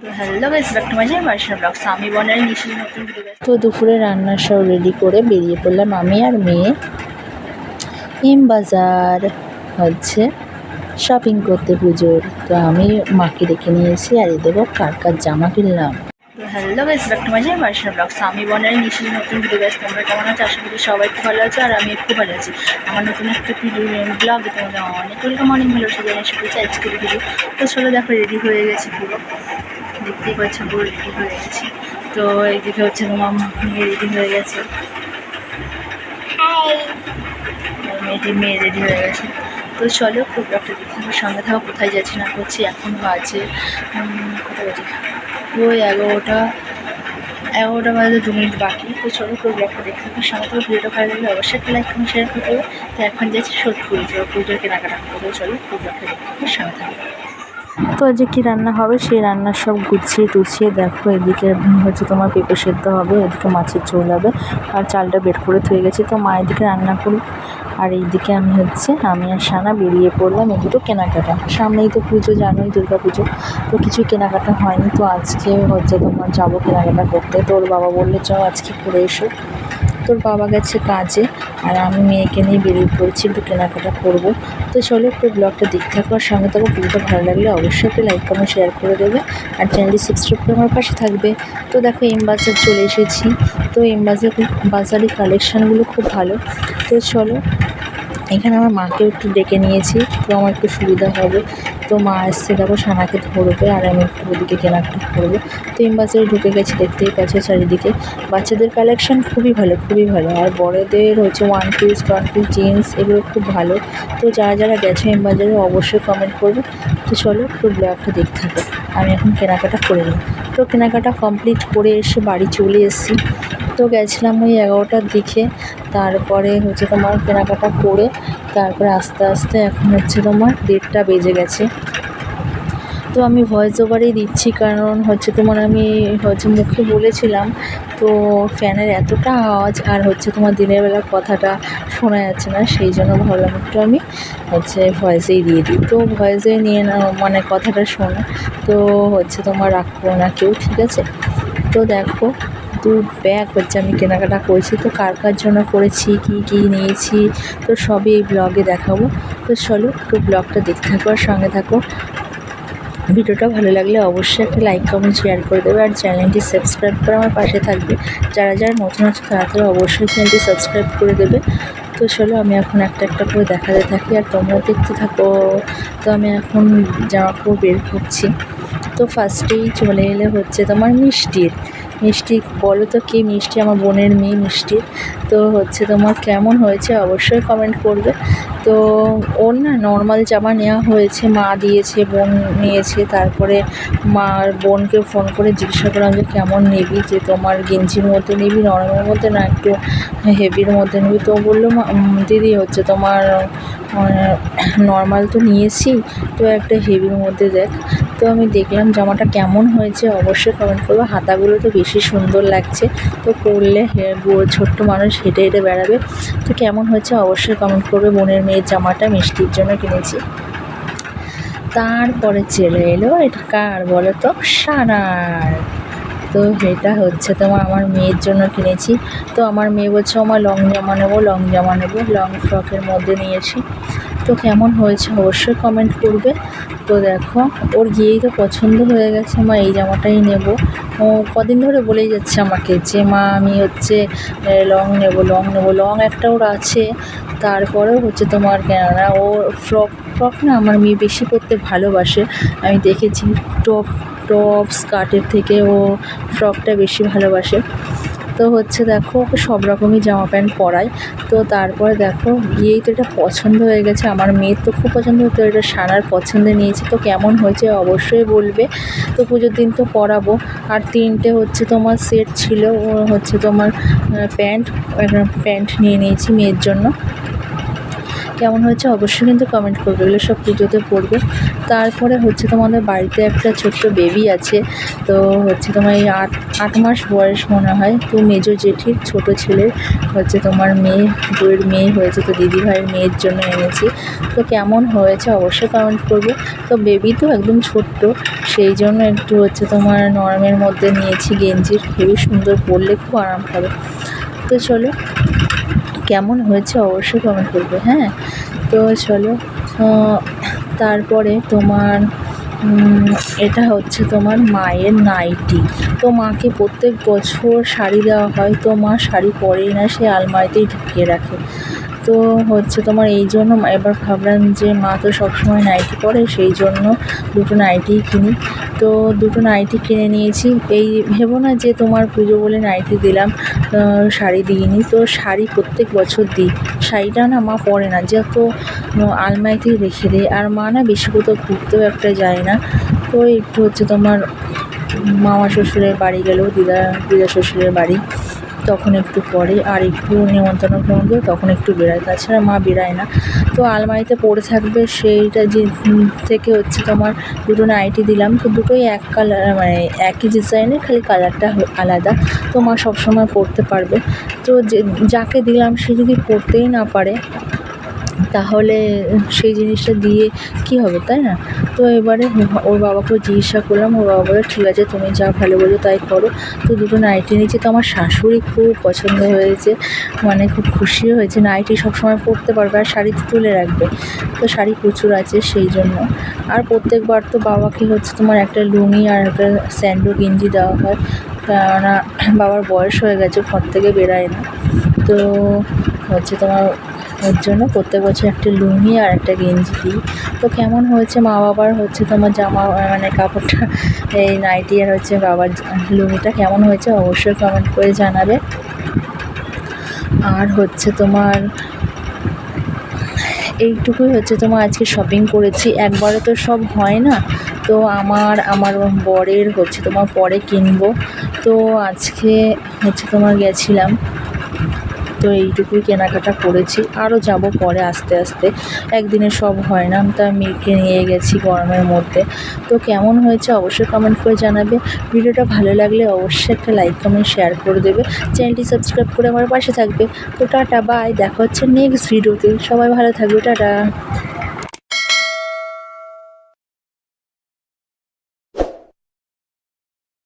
তো hello guys back to my channel Barsha vlogs আমি বনারি নিশির নতুন তো দুপুরে রান্নার সব রেডি করে বেরিয়ে পড়লাম আমি আর মেয়ে। এম বাজার হচ্ছে শপিং করতে পুজোর। তো আমি মাকে ডেকে নিয়েছি আর এ দেবো কার কার জামা কিনলাম। তো hello guys back to my Barsha vlogs আমি বনারি নিশির নতুন ভিডিও গাইস তোমরা কেমন আছো? আশা করি সবাই খুব ভালো আছো আর আমি খুব ভালো আছি। আমার নতুন একটা ভিডিও ব্লগ তোমাদের অনেক ওয়েলকাম অনেক ভালো শুরু করছি আজকের ভিডিও তো চলো দেখো রেডি হয়ে গেছি পুরো। দেখতেই পাচ্ছ পুরো রেডি হয়ে গেছি তো এইদিকে হচ্ছে তোমার মেয়ে রেডি হয়ে গেছে। মেয়েটি মেয়ে রেডি হয়ে গেছে। তো চলো, খুব একটা দেখি সঙ্গে থাকা, কোথায় যাচ্ছি না করছি, এখন বাজে কোথায় বাজে? ওই এগারোটা এগারোটা বাজে দু মিনিট বাকি। তো চলো, খুব একটা দেখতে থাকি, সঙ্গে থাকা, ভিডিওটা ভালো লাগলে অবশ্যই একটা লাইক কমেন্ট শেয়ার করে দেবে তো এখন যাচ্ছি সত্যি পুজো পুজোর কেনাকাটা করতে চলো, খুব একটা দেখতে থাকি, সঙ্গে থাকবে তো আজকে কী রান্না হবে? সেই রান্নার সব গুছিয়ে টুছিয়ে দেখো, এদিকে হচ্ছে তোমার পেঁপে সেদ্ধ হবে, এদিকে মাছের ঝোল হবে, আর চালটা বের করে থয়ে গেছে। তো মা এদিকে রান্না করি আর এইদিকে আমি হচ্ছে, আমি আর সানা বেরিয়ে পড়লাম দুটো কেনাকাটা। সামনেই তো পুজো, জানোই দুর্গা পুজো, তো কিছু কেনাকাটা হয়নি। তো আজকে হচ্ছে তোমার যাব কেনাকাটা করতে। তোর বাবা বললে, চল আজকে করে এসো। তোর বাবা গেছে কাজে আর আমি মেয়েকে নিয়ে বেরিয়ে পড়ছি, একটু কেনাকাটা করব। তো চলো একটু ব্লগটা দেখতে থাকো আর সঙ্গে থাকো। ভিডিওটা ভালো লাগলে অবশ্যই একটা লাইক কমেন্ট শেয়ার করে দেবে আর চ্যানেলটি সাবস্ক্রাইব করে আমার পাশে থাকবে। তো দেখো এম বাজার চলে এসেছি। তো এম বাজার বাজারের কালেকশানগুলো খুব ভালো। তো চলো, এখানে আমার মাকেও একটু ডেকে নিয়েছি। তো আমার একটু সুবিধা হবে। তো মা এসছে, দেখো সানাকে ধরবে আর আমি একটু ওদিকে কেনাকাটা করব। তো এম বাজারে ঢুকে গেছি, দেখতেই পাচ্ছ চারিদিকে। বাচ্চাদের কালেকশন খুবই ভালো খুবই ভালো। আর বড়দের হচ্ছে one piece one piece jeans এগুলো খুব ভালো। তো যারা যারা গেছে এম বাজারে অবশ্যই কমেন্ট করবে। তো চলো একটু ব্লগটা দেখতে থাকো। আমি এখন কেনাকাটা করে নিই তো কেনাকাটা কমপ্লিট করে এসে বাড়ি চলে এসেছি। তো গেছিলাম ওই এগারোটার দিকে। তারপরে হচ্ছে তোমার কেনাকাটা করে তারপরে আস্তে আস্তে এখন হচ্ছে তোমার দেড়টা বেজে গেছে। তো আমি ভয়েস ওভারেই দিচ্ছি কারণ হচ্ছে তোমার আমি হচ্ছে মুখে বলেছিলাম, তো ফ্যানের এতটা আওয়াজ আর হচ্ছে তোমার দিনের বেলা কথাটা শোনা যাচ্ছে না, সেই জন্য ভাবলাম একটু আমি হচ্ছে ভয়েসেই দিয়ে দিই। তো ভয়েসে নিয়ে না মানে কথাটা শোনো, তো হচ্ছে তোমার রাখব না কেউ, ঠিক আছে? তো দেখো দু ব্যাগ হচ্ছে আমি কেনাকাটা করেছি। তো কার কার জন্য করেছি, কী কী নিয়েছি, তো সবই এই ব্লগে দেখাবো। তো চলো একটু ব্লগটা দেখতে থাকো আর সঙ্গে থাকো। ভিডিওটা ভালো লাগলে অবশ্যই একটা লাইক কমেন্ট শেয়ার করে দেবে আর চ্যানেলটি সাবস্ক্রাইব করে আমার পাশে থাকবে। যারা যারা নতুন আছে তারা অবশ্যই চ্যানেলটি সাবস্ক্রাইব করে দেবে। তো চলো আমি এখন একটা একটা করে দেখাতে থাকি আর তোমরা দেখতে থাকো। তো আমি এখন জামা কাপড় বের করছি। তো ফার্স্টেই চলে এলে হচ্ছে তোমার মিষ্টির। মিষ্টি, বলো তো কে মিষ্টি? আমার বোনের মেয়ে মিষ্টি। তো হচ্ছে তোমার কেমন হয়েছে? অবশ্যই কমেন্ট করবে। তো ওর না নর্মাল জামা নেওয়া হয়েছে। মা দিয়েছে, বোন নিয়েছে। তারপরে মার বোনকে ফোন করে জিজ্ঞাসা করলাম যে, কেমন নিবি? যে তোমার গেঞ্জির মধ্যে নিবি? নরমের মধ্যে না একটু হেভির মধ্যে নিবি? তো বলল দিদি, হচ্ছে তোমার নর্মাল তো নিয়েছি, তো একটা হেভির মধ্যে দেখ। তো আমি দেখলাম জামাটা কেমন হয়েছে, অবশ্যই কমেন্ট করব। হাতাগুলো তো বেশি সুন্দর লাগছে, তো পরলে ছোট্ট মানুষ হেঁটে হেঁটে বেড়াবে। তো কেমন হয়েছে অবশ্যই কমেন্ট করবে। বোনের মেয়ের জামাটা মিষ্টির জন্য কিনেছি। তারপরে চলে এলো, এটা কার বলো তো সানার তো এটা হচ্ছে তোমার আমার মেয়ের জন্য কিনেছি। তো আমার মেয়ে বলছে আমার লং জামা নেব লং জামা নেব লং ফ্রকের মধ্যে নিয়েছি। তো কেমন হয়েছে অবশ্যই কমেন্ট করবে। তো দেখো, ওর গিয়েই তো পছন্দ হয়ে গেছে, মা, এই জামাটাই নেব। ও কদিন ধরে বলেই যাচ্ছে আমাকে যে, মা, আমি হচ্ছে লং নেব লং নেব। লং একটা ওর আছে, তারপরেও হচ্ছে তোমার কেননা ও ফ্রক ফ্রক না আমার মেয়ে বেশি পরতে ভালোবাসে। আমি দেখেছি টপ টপ স্কার্টের থেকে ও ফ্রকটা বেশি ভালোবাসে। তো হচ্ছে দেখো, ওকে সব রকমই জামা প্যান্ট পরাই। তো তারপরে দেখো গিয়েই তো এটা পছন্দ হয়ে গেছে। আমার মেয়ের তো খুব পছন্দ হতো, এটা সানার পছন্দে নিয়েছে। তো কেমন হয়েছে অবশ্যই বলবে। তো পুজোর দিন তো পরাবো। আর তিনটে হচ্ছে তোমার সেট ছিল, ও হচ্ছে তোমার প্যান্ট প্যান্ট নিয়ে নিয়েছি মেয়ের জন্য। কেমন হয়েছে অবশ্যই কিন্তু কমেন্ট করবে, এগুলো সব পুজোতে পড়বে। তারপরে হচ্ছে তোমাদের বাড়িতে একটা ছোট্ট বেবি আছে, তো হচ্ছে তোমার এই আট আট মাস বয়স মনে হয়, তো মেজো জেঠির ছোট ছেলের হচ্ছে তোমার মেয়ে বইয়ের মেয়ে হয়েছে, তো দিদি ভাইয়ের মেয়ের জন্য এনেছি। তো কেমন হয়েছে অবশ্যই কমেন্ট করবে। তো বেবি তো একদম ছোট্ট, সেই জন্য একটু হচ্ছে তোমার নরমের মধ্যে নিয়েছি গেঞ্জির, হেবি সুন্দর পরলে খুব আরাম পাবে। তো চলো কেমন হয়েছে অবশ্যই কমেন্ট করবে হ্যাঁ? তো চলো তারপরে তোমার এটা হচ্ছে তোমার মায়ের নাইটি। তো মাকে প্রত্যেক বছর শাড়ি দেওয়া হয়, তো মা শাড়ি পরেই না, সে আলমারিতেই ঢুকিয়ে রাখে। তো হচ্ছে তোমার এই জন্য এবার ভাবলাম যে মা তো সবসময় নাইটি পরে, সেই জন্য দুটো নাইটি কিনি। তো দুটো নাইটি কিনে নিয়েছি। এই ভেবো না যে তোমার পুজো বলে নাইটি দিলাম শাড়ি দিইনি। তো শাড়ি প্রত্যেক বছর দিই। শাড়িটা না মা পরে না, যত আলমারিতেই রেখে দেয় আর মা না বেশি কোথাও ঘুরতেও একটা যায় না। তো একটু হচ্ছে তোমার মামা শ্বশুরের বাড়ি গেলেও দিদা দিদা শ্বশুরের বাড়ি। তখন একটু পরে আর একটু নিমন্ত্রণ দিয়ে তখন একটু বেরোয় তাছাড়া মা বেরোয় না। তো আলমারিতে পড়ে থাকবে সেইটা যে থেকে হচ্ছে তোমার দুটো নাইটি দিলাম। তো দুটোই এক কালার মানে একই ডিজাইনের খালি কালারটা আলাদা। তো মা সবসময় পরতে পারবে। তো যে, যাকে দিলাম সে যদি পরতেই না পারে তাহলে সেই জিনিসটা দিয়ে কী হবে, তাই না? তো এবারে ওর বাবাকেও জিজ্ঞাসা করলাম, ওর বাবা বলে ঠিক আছে, তুমি যা ভালো বোঝো তাই করো। তো দুটো নাইটি নিয়েছি, তো আমার শাশুড়ি খুব পছন্দ হয়েছে মানে খুব খুশি হয়েছে। নাইটি সবসময় পরতে পারবে আর শাড়িতে তুলে রাখবে, তো শাড়ি প্রচুর আছে সেই জন্য। আর প্রত্যেকবার তো বাবাকে হচ্ছে তোমার একটা লুঙ্গি আর একটা স্যান্ডো গেঞ্জি দেওয়া হয়, কেননা বাবার বয়স হয়ে গেছে, ঘর থেকে বেরায় না। তো হচ্ছে তোমার ওর জন্য প্রত্যেক বছর একটা লুঙ্গি আর একটা গেঞ্জি দিই। তো কেমন হয়েছে? মা বাবার হচ্ছে তোমার জামা মানে কাপড়টা, এই নাইটি আর হচ্ছে বাবার লুঙ্গিটা কেমন হয়েছে অবশ্যই কমেন্ট করে জানাবে। আর হচ্ছে তোমার, এইটুকুই হচ্ছে তোমার আজকে শপিং করেছি। একবারে তো সব হয় না। তো আমার আমার বরের হচ্ছে তোমার পরে কিনবো। তো আজকে হচ্ছে তোমার গেছিলাম। তো এইটুকুই কেনাকাটা করেছি। আরও যাব পরে আস্তে আস্তে। একদিনে সব হয় না। তা মেয়েকে নিয়ে গেছি গরমের মধ্যে। তো কেমন হয়েছে অবশ্যই কমেন্ট করে জানাবে। ভিডিওটা ভালো লাগলে অবশ্যই একটা লাইক কমেন্ট শেয়ার করে দেবে। চ্যানেলটি সাবস্ক্রাইব করে আমার পাশে থাকবে। তো টাটা বাই দেখা হচ্ছে নেক্সট ভিডিওতে সবাই ভালো থাকবে। টাটা।